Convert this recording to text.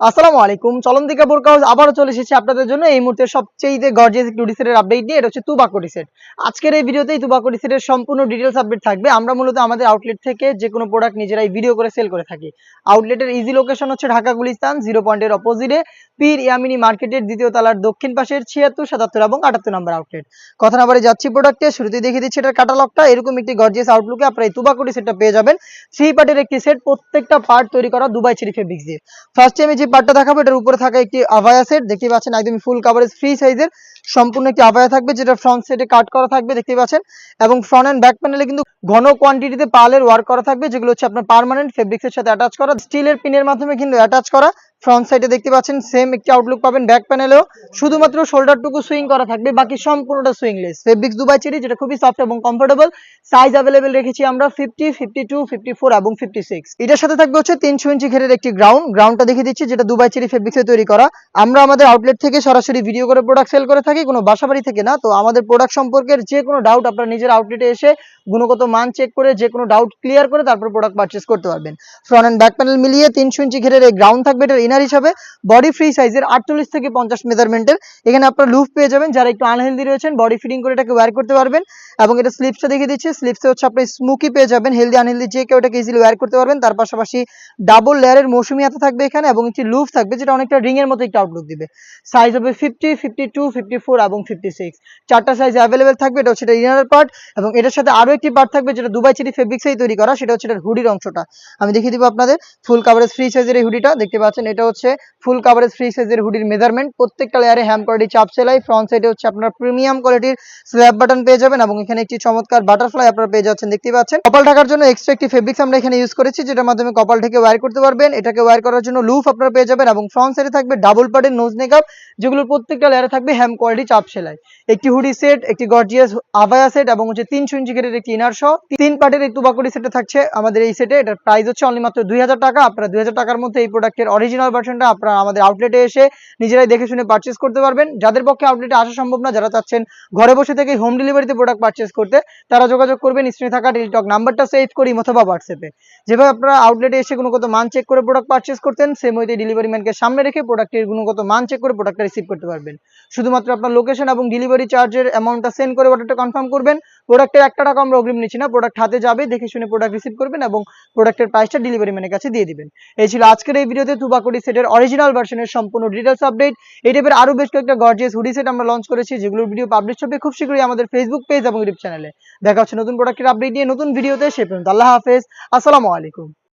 আসসালামু আলাইকুম। চলন্তিকা বোরকা হাউস আবারও চলে এসেছি আপনাদের জন্য। এই মুহূর্তে সবচেয়ে গর্জিয়াস একটি সেটের আপডেট নিয়ে, এটা হচ্ছে তুবাকো সেট আজকের এই ভিডিওতেই তুবাকটি সেটের সম্পূর্ণ ডিটেলস আপডেট থাকবে। আমরা মূলত আমাদের আউটলেট থেকে যে কোনো প্রোডাক্ট নিজেরাই ভিডিও করে সেল করে থাকি। আউটলেটের ইজি লোকেশন হচ্ছে ঢাকা গুলিস্তান জিরো পয়েন্টের অপোজিটে পীর ইয়ামিনী মার্কেটের দ্বিতীয় তালার দক্ষিণ পাশের ছিয়াত্তর, সাতাত্তর এবং আটাত্তর নম্বর আউটলেট কথা না বলে যাচ্ছি প্রোডাক্টে শুরুতেই দেখিয়ে দিচ্ছি এটার কাটালগটা এরকম একটি গর্জিয়াস আউটলুকে আপনারা এই তুবাকটি সেটটা পেয়ে যাবেন। থ্রি পার্টের একটি সেট প্রত্যেকটা পার্ট তৈরি করা দুবাই চেরি ফেব্রিক্স দিয়ে। ফার্স্টে আমি যে পার্টটা দেখাবো, এটার উপরে থাকা একটি আভায়া সেট দেখতে পাচ্ছেন একদম ফুল কাভারেজ ফ্রি সাইজের সম্পূর্ণ একটি আভায়া থাকবে, যেটা ফ্রন্ট সেটে কাট করা থাকবে দেখতে পাচ্ছেন। এবং ফ্রন্ট অ্যান্ড ব্যাক প্যানেলে কিন্তু ঘন কোয়ান্টিটিতে পালের ওয়ার্ক করা থাকবে, যেগুলো হচ্ছে আপনার পার্মানেন্ট ফেব্রিক্সের সাথে অ্যাটাচ করা। স্টিলের পিনের মাধ্যমে কিন্তু অ্যাটাচ করা। ফ্রন্ট সাইডে দেখতে পাচ্ছেন সেম একটি আউটলুক পাবেন ব্যাক প্যানেলেও শুধুমাত্র শোল্ডারটুকু সুইং করা থাকবে, বাকি সম্পূর্ণটা সুইংলেস ফেব্রিক্স দুবাই চেরি যেটা খুবই সফট এবং কমফোর্টেবল সাইজ অ্যাভেলেবেল রেখেছি আমরা fifty fifty two fifty four এবং ফিফটি সিক্স এটার সাথে থাকবে হচ্ছে তিনশো ইঞ্চি ঘেরের একটি গ্রাউন্ড গ্রাউন্ডটা দেখিয়ে দিচ্ছি, যেটা দুবাই চেরি ফেব্রিক্সে তৈরি করা। আমরা আমাদের আউটলেট থেকে সরাসরি ভিডিও করে প্রোডাক্ট সেল করে থাকি, কোনো বাসাবাড়ি থেকে না। তো আমাদের প্রোডাক্ট সম্পর্কের যে কোনো ডাউট আপনারা নিজের আউটলেটে এসে গুণগত মান চেক করে যে কোনো ডাউট ক্লিয়ার করে তারপর প্রোডাক্ট পারচেস করতে পারবেন। ফ্রন্ট অ্যান্ড ব্যাক প্যানেল মিলিয়ে তিনশো ইঞ্চি ঘেরের এই গ্রাউন্ড থাকবে, এটার ইনার হিসাবে বডি ফ্রি সাইজের আটচল্লিশ থেকে পঞ্চাশ মেজারমেন্টের এখানে আপনার লুফ পেয়ে যাবেন, যারা একটু আনহেলদি রয়েছেন বডি ফিটিং করে এটাকে ওয়্যার করতে পারবেন। এবং এটা স্লিপসটা দেখিয়ে দিচ্ছি স্লিপসে হচ্ছে আপনি স্মুকি পেয়ে যাবেন হেলদি আনহেলদি যে কেউ এটাকে ইজিলি ওয়্যার করতে পারবেন। তার পাশাপাশি ডাবল লেয়ারের মৌসুমি হাতে থাকবে এখানে এবং একটি লুফ থাকবে যেটা অনেকটা রিং এর মতো একটা আউটলুক দিবে। সাইজ হবে fifty fifty two fifty four এবং ফিফটি সিক্স চারটা সাইজ অ্যাভেলেবেল থাকবে, এটা হচ্ছে এটা ইনার পার্ট এবং এটার সাথে আরও একটি পার্ট থাকবে যেটা দুবাই চেরি ফেব্রিক্সেই তৈরি করা, সেটা হচ্ছে এটার হুডির অংশটা। আমি দেখিয়ে দিব আপনাদের ফুল কাভারেজ ফ্রি সাইজের এই হুডিটা দেখতে পাচ্ছেন এটা হচ্ছে ফুল কাভারেজ ফ্রি সাইজের হুডির মেজারমেন্ট প্রত্যেকটা লেয়ারে হ্যাম কোয়ালিটি চাপ সেলাই ফ্রন্ট সাইডে হচ্ছে আপনার প্রিমিয়াম কোয়ালিটির স্ল্যাব বাটন পেয়ে যাবেন এবং এখানে একটি চমৎকার বাটারফ্লাই আপনারা পেয়ে যাচ্ছেন দেখতে পাচ্ছেন। কপাল ঢাকার জন্য এক্সট্রা একটি ফেব্রিক্স আমরা এখানে ইউজ করেছি, যেটার মাধ্যমে কপাল ঢেকে ওয়্যার করতে পারবেন। এটাকে ওয়্যার করার জন্য লুফ আপনারা পেয়ে যাবেন এবং ফ্রন্ট সাইডে থাকবে ডাবল পার্টের নোজ মেকআপ যেগুলোর প্রত্যেকটা লেয়ারে থাকবে হ্যাম কোয়ালিটি চাপ সেলাই। একটি হুডি সেট একটি গর্জিয়াস আভায়া সেট এবং হচ্ছে তিনশো ইঞ্চি গেটের একটি ইনার সহ তিন পার্টের এই তুবাকুড়ি সেটে থাকছে আমাদের এই সেটে এটার প্রাইস হচ্ছে অনলি মাত্র দুই হাজার টাকা। আপনারা দুই হাজার টাকার মধ্যে এই প্রোডাক্টের অরিজিনাল ভার্সনটা আপনারা আমাদের আউটলেটে এসে নিজেরাই দেখে শুনে পারচেস করতে পারবেন। যাদের পক্ষে আউটলেটে আসা সম্ভব না, যারা চাচ্ছেন ঘরে বসে থেকে হোম ডেলিভারিতে প্রোডাক্ট পারচেস করতে, তারা যোগাযোগ করবেন, স্ক্রিনে থাকা টেলিটক নাম্বারটা সেভ করি অথবা হোয়াটসঅ্যাপে যেভাবে আপনারা আউটলেটে এসে গুণগত মান চেক করে প্রোডাক্ট পারচেস করতেন সেম ওইতে ডেলিভারি ম্যানকে সামনে রেখে প্রোডাক্টের গুণগত মান চেক করে প্রোডাক্টটা রিসিভ করতে পারবেন। শুধুমাত্র আপনার লোকেশন এবং ডেলিভারি চার্জের অ্যামাউন্টটা সেন্ড করে অর্ডারটা কনফার্ম করবেন। প্রোডাক্টের একটা টাকা আমরা অগ্রিম নিচ্ছি না প্রোডাক্ট হাতে যাবে, দেখে শুনে প্রোডাক্ট রিসিভ করবেন এবং প্রোডাক্টের প্রাইসটা ডেলিভারি ম্যানের কাছে দিয়ে দিবেন। এই ছিল আজকের এই ভিডিওতে তুবাকুড়ি সেটের অরিজিনাল ভার্সনের সম্পূর্ণ ডিটেলস আপডেট এই টাইপের আরও বেশ কয়েকটা গর্জিয়াস হুডি সেট আমরা লঞ্চ করেছি, যেগুলোর ভিডিও পাবলিশ হবে খুব শীঘ্রই আমাদের ফেসবুক পেজ এবং ইউটিউব চ্যানেলে দেখা হচ্ছে নতুন প্রোডাক্টের আপডেট নিয়ে নতুন ভিডিওতে সে পর্যন্ত আল্লাহ হাফেজ। আসসালামু আলাইকুম।